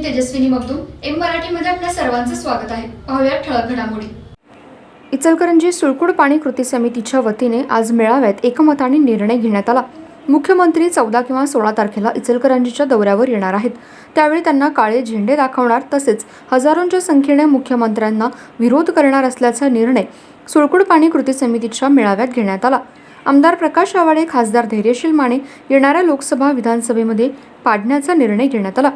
मी Tejaswini Magdum M मराठीमध्ये आपल्या सर्वांचं स्वागत आहे. पाहूया ठळक घडामोडी. इचलकरंजी सुळकुड पाणी कृती समितीच्या वतीने आज मेळाव्यात एकमताने निर्णय घेण्यात आला. मुख्यमंत्री चौदा किंवा सोळा तारखेला इचलकरंजीच्या दौऱ्यावर येणार आहेत. त्यावेळी त्यांना काळे झेंडे दाखवणार तसेच हजारोंच्या संख्येने मुख्यमंत्र्यांना विरोध करणार असल्याचा निर्णय सुळकुड पाणी कृती समितीच्या मेळाव्यात घेण्यात आला. आमदार प्रकाश आवाडे खासदार धैर्यशील माने येणाऱ्या लोकसभा विधानसभेमध्ये पाडण्याचा निर्णय घेण्यात आला.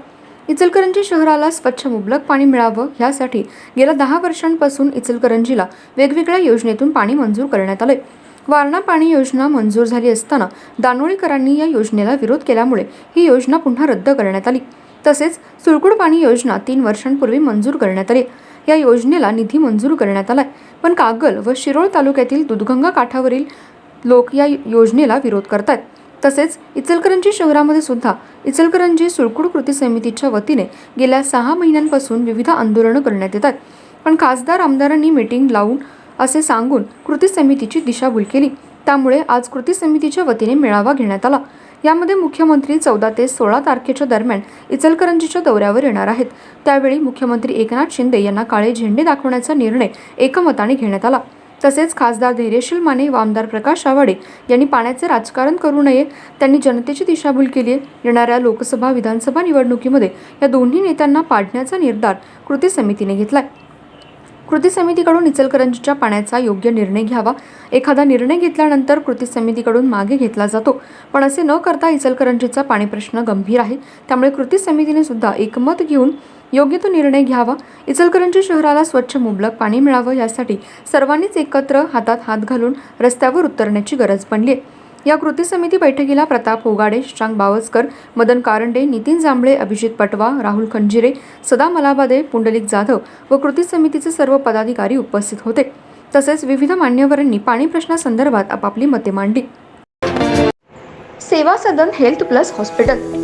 इचलकरंजी शहराला स्वच्छ मुबलक पाणी मिळावं यासाठी गेल्या दहा वर्षांपासून इचलकरंजीला वेगवेगळ्या योजनेतून पाणी मंजूर करण्यात आले वारणा पाणी योजना मंजूर झाली असताना दानोळीकरांनी या योजनेला विरोध केल्यामुळे ही योजना पुन्हा रद्द करण्यात आली. तसेच सुळकुड पाणी योजना तीन वर्षांपूर्वी मंजूर करण्यात आली. या योजनेला निधी मंजूर करण्यात आलाय. पण कागल व शिरोळ तालुक्यातील दुधगंगा काठावरील लोक या योजनेला विरोध करतात तसेच इचलकरंजी शहरामध्ये सुद्धा इचलकरंजी सुळकुड कृती समितीच्या वतीने गेल्या सहा महिन्यांपासून विविध आंदोलनं करण्यात येतात पण खासदार आमदारांनी मीटिंग लावून असे सांगून कृती समितीची दिशाभूल केली. त्यामुळे आज कृती समितीच्या वतीने मेळावा घेण्यात आला. यामध्ये मुख्यमंत्री चौदा ते सोळा तारखेच्या दरम्यान इचलकरंजीच्या दौऱ्यावर येणार आहेत. त्यावेळी मुख्यमंत्री एकनाथ शिंदे यांना काळे झेंडे दाखवण्याचा निर्णय एकमताने घेण्यात आला. तसेच खासदार धैर्यशील माने व आमदार प्रकाश आवाडे यांनी पाण्याचे राजकारण करू नये त्यांनी जनतेची दिशाभूल केली आहे. येणाऱ्या लोकसभा विधानसभा निवडणुकीमध्ये या दोन्ही नेत्यांना पाडण्याचा निर्धार कृती समितीने घेतलाय. कृती समितीकडून इचलकरंजीच्या पाण्याचा योग्य निर्णय घ्यावा. एखादा निर्णय घेतल्यानंतर कृती समितीकडून मागे घेतला जातो. पण असे न करता इचलकरंजीचा पाणी प्रश्न गंभीर आहे. त्यामुळे कृती समितीने सुद्धा एकमत घेऊन योग्य तो निर्णय घ्यावा. इचलकरंजी शहराला स्वच्छ मुबलक पाणी मिळावं यासाठी सर्वांनीच एकत्र हातात हात घालून रस्त्यावर उतरण्याची गरज पडली आहे. या कृती समिती बैठकीला प्रताप होगाडे शशांक बावस्कर मदन कारंडे नितीन जांभळे अभिजित पटवा राहुल खंजिरे सदा मलाबादे पुंडलिक जाधव व कृती समितीचे सर्व पदाधिकारी उपस्थित होते. तसेच विविध मान्यवरांनी पाणी प्रश्नासंदर्भात आपापली मते मांडली. Seva Sadan health plus hospital.